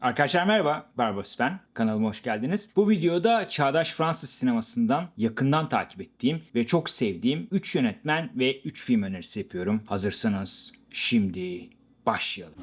Arkadaşlar merhaba, Barbos ben. Kanalıma hoş geldiniz. Bu videoda çağdaş Fransız sinemasından yakından takip ettiğim ve çok sevdiğim 3 yönetmen ve 3 film önerisi yapıyorum. Hazırsanız şimdi başlayalım.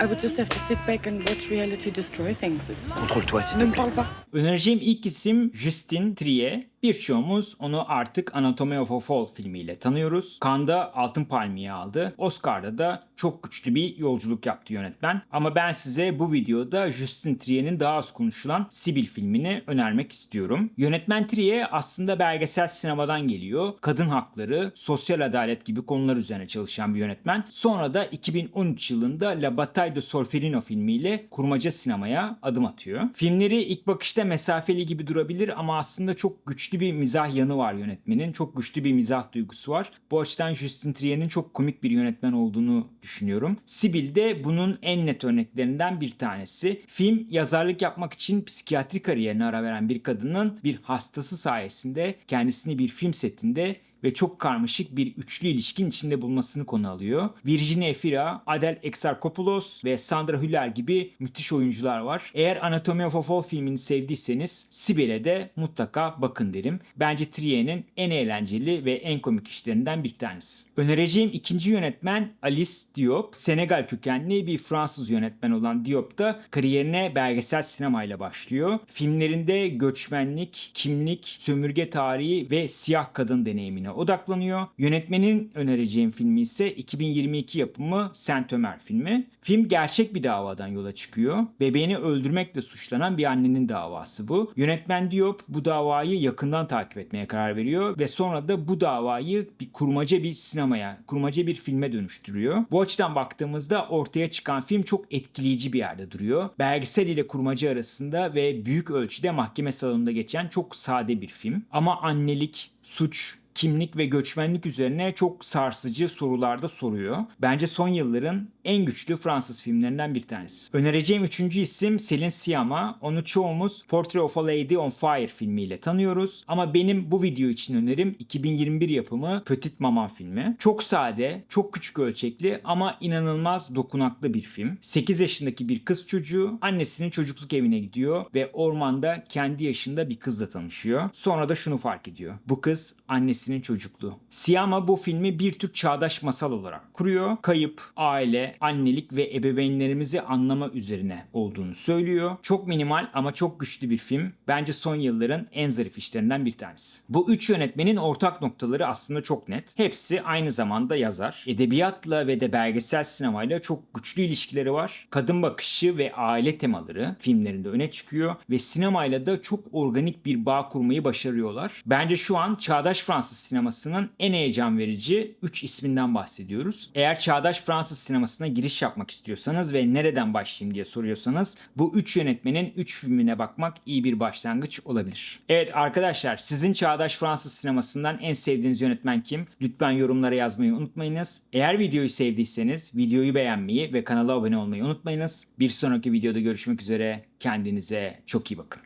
I would just have to sit back and watch reality destroy things. It's... Contrôle-toi, s'il te plaît. Önereceğim ilk isim Justin Trier. Birçoğumuz onu artık Anatomy of a Fall filmiyle tanıyoruz. Cannes'da Altın Palmiye aldı. Oscar'da da çok güçlü bir yolculuk yaptı yönetmen. Ama ben size bu videoda Justin Trier'in daha az konuşulan Sibyl filmini önermek istiyorum. Yönetmen Trier aslında belgesel sinemadan geliyor. Kadın hakları, sosyal adalet gibi konular üzerine çalışan bir yönetmen. Sonra da 2013 yılında La Bataille de Solferino filmiyle kurmaca sinemaya adım atıyor. Filmleri ilk bakışta mesafeli gibi durabilir ama aslında çok güçlü bir mizah yanı var yönetmenin. Çok güçlü bir mizah duygusu var. Bu açıdan Justin Trier'in çok komik bir yönetmen olduğunu düşünüyorum. Sibyl de bunun en net örneklerinden bir tanesi. Film yazarlık yapmak için psikiyatri kariyerine ara veren bir kadının bir hastası sayesinde kendisini bir film setinde ve çok karmaşık bir üçlü ilişkin içinde bulmasını konu alıyor. Virginia Efira, Adel Exarchopoulos ve Sandra Hüller gibi müthiş oyuncular var. Eğer Anatomy of a Fall filmini sevdiyseniz Sibel'e de mutlaka bakın derim. Bence Trier'in en eğlenceli ve en komik işlerinden bir tanesi. Önereceğim ikinci yönetmen Alice Diop. Senegal kökenli bir Fransız yönetmen olan Diop da kariyerine belgesel sinemayla başlıyor. Filmlerinde göçmenlik, kimlik, sömürge tarihi ve siyah kadın odaklanıyor. Yönetmenin önereceğim filmi ise 2022 yapımı Saint Ömer filmi. Film gerçek bir davadan yola çıkıyor. Bebeğini öldürmekle suçlanan bir annenin davası bu. Yönetmen Diop bu davayı yakından takip etmeye karar veriyor ve sonra da bu davayı bir kurmaca bir sinemaya, kurmaca bir filme dönüştürüyor. Bu açıdan baktığımızda ortaya çıkan film çok etkileyici bir yerde duruyor. Belgesel ile kurmaca arasında ve büyük ölçüde mahkeme salonunda geçen çok sade bir film. Ama annelik, suç, kimlik ve göçmenlik üzerine çok sarsıcı sorularda soruyor. Bence son yılların en güçlü Fransız filmlerinden bir tanesi. Önereceğim üçüncü isim Selin Siyama. Onu çoğumuz Portrait of a Lady on Fire filmiyle tanıyoruz. Ama benim bu video için önerim 2021 yapımı Petit Maman filmi. Çok sade, çok küçük ölçekli ama inanılmaz dokunaklı bir film. 8 yaşındaki bir kız çocuğu annesinin çocukluk evine gidiyor ve ormanda kendi yaşında bir kızla tanışıyor. Sonra da şunu fark ediyor. Bu kız annesinin çocukluğu. Siyama bu filmi bir tür çağdaş masal olarak kuruyor. Kayıp, aile, annelik ve ebeveynlerimizi anlama üzerine olduğunu söylüyor. Çok minimal ama çok güçlü bir film. Bence son yılların en zarif işlerinden bir tanesi. Bu üç yönetmenin ortak noktaları aslında çok net. Hepsi aynı zamanda yazar. Edebiyatla ve de belgesel sinemayla çok güçlü ilişkileri var. Kadın bakışı ve aile temaları filmlerinde öne çıkıyor ve sinemayla da çok organik bir bağ kurmayı başarıyorlar. Bence şu an çağdaş Fransız sinemasının en heyecan verici 3 isminden bahsediyoruz. Eğer çağdaş Fransız sinemasına giriş yapmak istiyorsanız ve nereden başlayayım diye soruyorsanız bu 3 yönetmenin 3 filmine bakmak iyi bir başlangıç olabilir. Evet arkadaşlar sizin çağdaş Fransız sinemasından en sevdiğiniz yönetmen kim? Lütfen yorumlara yazmayı unutmayınız. Eğer videoyu sevdiyseniz videoyu beğenmeyi ve kanala abone olmayı unutmayınız. Bir sonraki videoda görüşmek üzere. Kendinize çok iyi bakın.